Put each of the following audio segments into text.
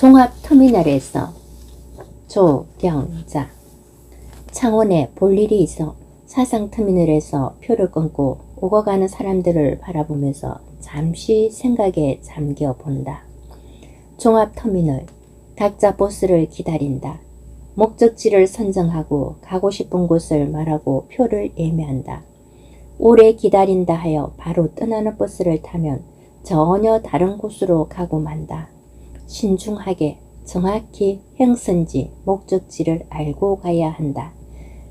종합터미널에서 조경자 창원에 볼 일이 있어 사상터미널에서 표를 끊고 오고 가는 사람들을 바라보면서 잠시 생각에 잠겨 본다. 종합터미널 각자 버스를 기다린다. 목적지를 선정하고 가고 싶은 곳을 말하고 표를 예매한다. 오래 기다린다 하여 바로 떠나는 버스를 타면 전혀 다른 곳으로 가고 만다. 신중하게 정확히 행선지 목적지를 알고 가야 한다.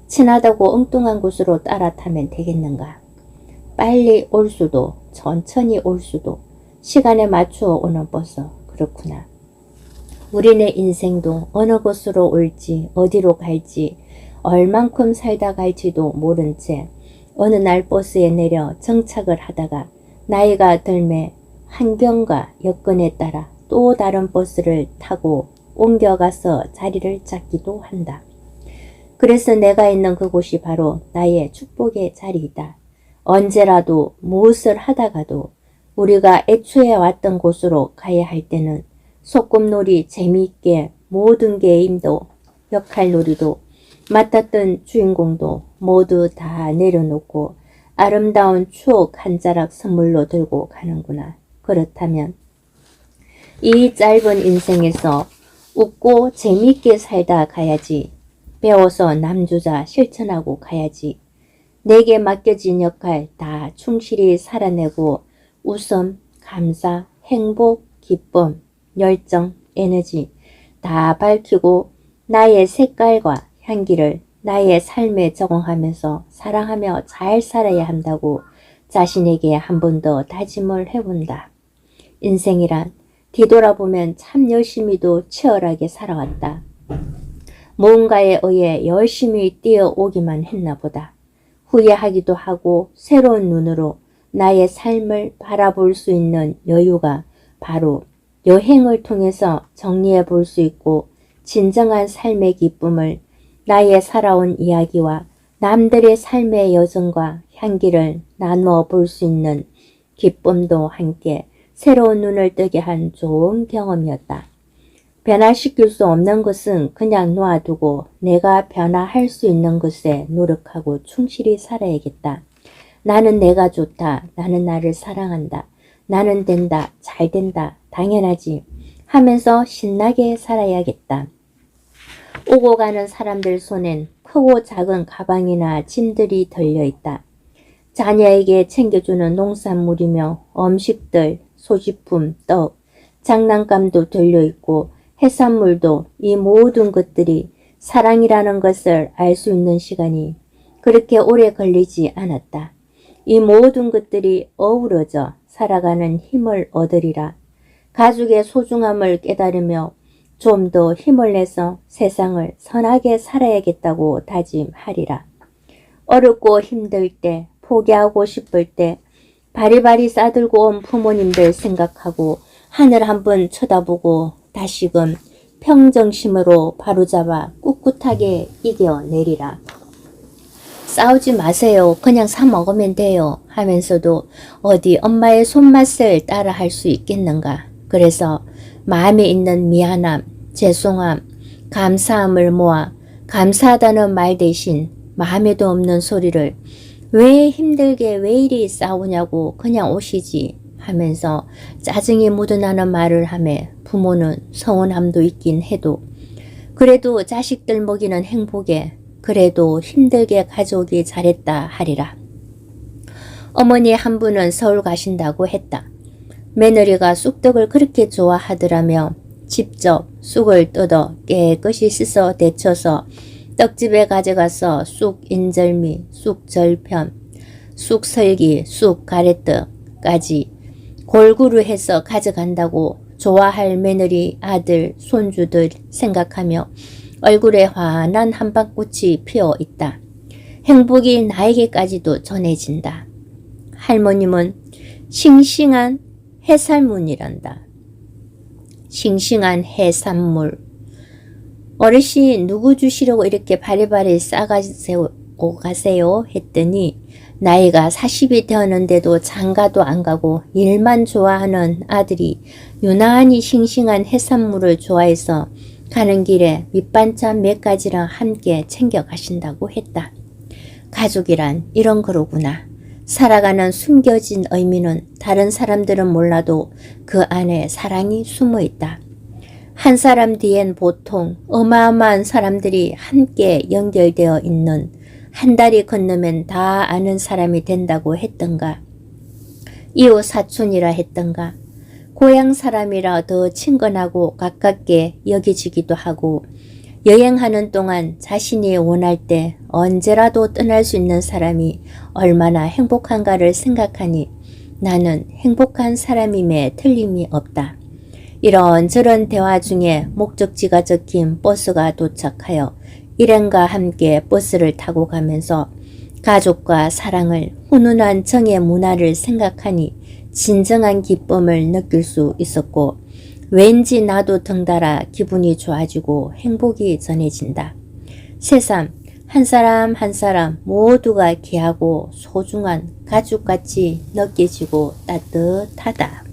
친하다고 엉뚱한 곳으로 따라 타면 되겠는가? 빨리 올 수도 천천히 올 수도 시간에 맞추어 오는 버스 그렇구나. 우리네 인생도 어느 곳으로 올지 어디로 갈지 얼만큼 살다 갈지도 모른 채 어느 날 버스에 내려 정착을 하다가 나이가 들매 환경과 여건에 따라 또 다른 버스를 타고 옮겨가서 자리를 찾기도 한다. 그래서 내가 있는 그곳이 바로 나의 축복의 자리이다. 언제라도 무엇을 하다가도 우리가 애초에 왔던 곳으로 가야 할 때는 소꿉놀이 재미있게 모든 게임도 역할놀이도 맡았던 주인공도 모두 다 내려놓고 아름다운 추억 한 자락 선물로 들고 가는구나. 그렇다면 이 짧은 인생에서 웃고 재미있게 살다 가야지. 배워서 남주자 실천하고 가야지. 내게 맡겨진 역할 다 충실히 살아내고 웃음, 감사, 행복, 기쁨, 열정, 에너지 다 밝히고 나의 색깔과 향기를 나의 삶에 적응하면서 사랑하며 잘 살아야 한다고 자신에게 한 번 더 다짐을 해본다. 인생이란 뒤돌아보면 참 열심히도 치열하게 살아왔다. 무언가에 의해 열심히 뛰어오기만 했나 보다. 후회하기도 하고 새로운 눈으로 나의 삶을 바라볼 수 있는 여유가 바로 여행을 통해서 정리해 볼 수 있고 진정한 삶의 기쁨을 나의 살아온 이야기와 남들의 삶의 여정과 향기를 나누어 볼 수 있는 기쁨도 함께 새로운 눈을 뜨게 한 좋은 경험이었다. 변화시킬 수 없는 것은 그냥 놓아두고 내가 변화할 수 있는 것에 노력하고 충실히 살아야겠다. 나는 내가 좋다. 나는 나를 사랑한다. 나는 된다. 잘 된다. 당연하지. 하면서 신나게 살아야겠다. 오고 가는 사람들 손엔 크고 작은 가방이나 짐들이 들려 있다. 자녀에게 챙겨주는 농산물이며 음식들, 소지품, 떡, 장난감도 들려 있고 해산물도 이 모든 것들이 사랑이라는 것을 알 수 있는 시간이 그렇게 오래 걸리지 않았다. 이 모든 것들이 어우러져 살아가는 힘을 얻으리라. 가족의 소중함을 깨달으며 좀 더 힘을 내서 세상을 선하게 살아야겠다고 다짐하리라. 어렵고 힘들 때, 포기하고 싶을 때, 바리바리 싸들고 온 부모님들 생각하고 하늘 한번 쳐다보고 다시금 평정심으로 바로잡아 꿋꿋하게 이겨내리라. 싸우지 마세요. 그냥 사 먹으면 돼요. 하면서도 어디 엄마의 손맛을 따라 할 수 있겠는가. 그래서 마음에 있는 미안함, 죄송함, 감사함을 모아 감사하다는 말 대신 마음에도 없는 소리를 왜 힘들게 왜 이리 싸우냐고 그냥 오시지 하면서 짜증이 묻어나는 말을 하며 부모는 서운함도 있긴 해도 그래도 자식들 먹이는 행복에 그래도 힘들게 가져오기 잘했다 하리라. 어머니 한 분은 서울 가신다고 했다. 며느리가 쑥떡을 그렇게 좋아하더라며 직접 쑥을 뜯어 깨끗이 씻어 데쳐서 떡집에 가져가서 쑥 인절미, 쑥 절편, 쑥 설기, 쑥 가래떡까지 골고루 해서 가져간다고 좋아할 며느리, 아들, 손주들 생각하며 얼굴에 환한 한방꽃이 피어 있다. 행복이 나에게까지도 전해진다. 할머님은 싱싱한 해산물이란다. 싱싱한 해산물. 어르신 누구 주시려고 이렇게 바리바리 싸가세요 먹고 가세요 했더니 나이가 40이 되었는데도 장가도 안 가고 일만 좋아하는 아들이 유난히 싱싱한 해산물을 좋아해서 가는 길에 밑반찬 몇 가지랑 함께 챙겨 가신다고 했다. 가족이란 이런 거로구나. 살아가는 숨겨진 의미는 다른 사람들은 몰라도 그 안에 사랑이 숨어 있다. 한 사람 뒤엔 보통 어마어마한 사람들이 함께 연결되어 있는 한 달이 건너면 다 아는 사람이 된다고 했던가. 이웃 사촌이라 했던가. 고향 사람이라 더 친근하고 가깝게 여겨지기도 하고 여행하는 동안 자신이 원할 때 언제라도 떠날 수 있는 사람이 얼마나 행복한가를 생각하니 나는 행복한 사람임에 틀림이 없다. 이런저런 대화 중에 목적지가 적힌 버스가 도착하여 일행과 함께 버스를 타고 가면서 가족과 사랑을 훈훈한 정의 문화를 생각하니 진정한 기쁨을 느낄 수 있었고 왠지 나도 덩달아 기분이 좋아지고 행복이 전해진다. 새삼 한 사람 한 사람 모두가 귀하고 소중한 가족같이 느껴지고 따뜻하다.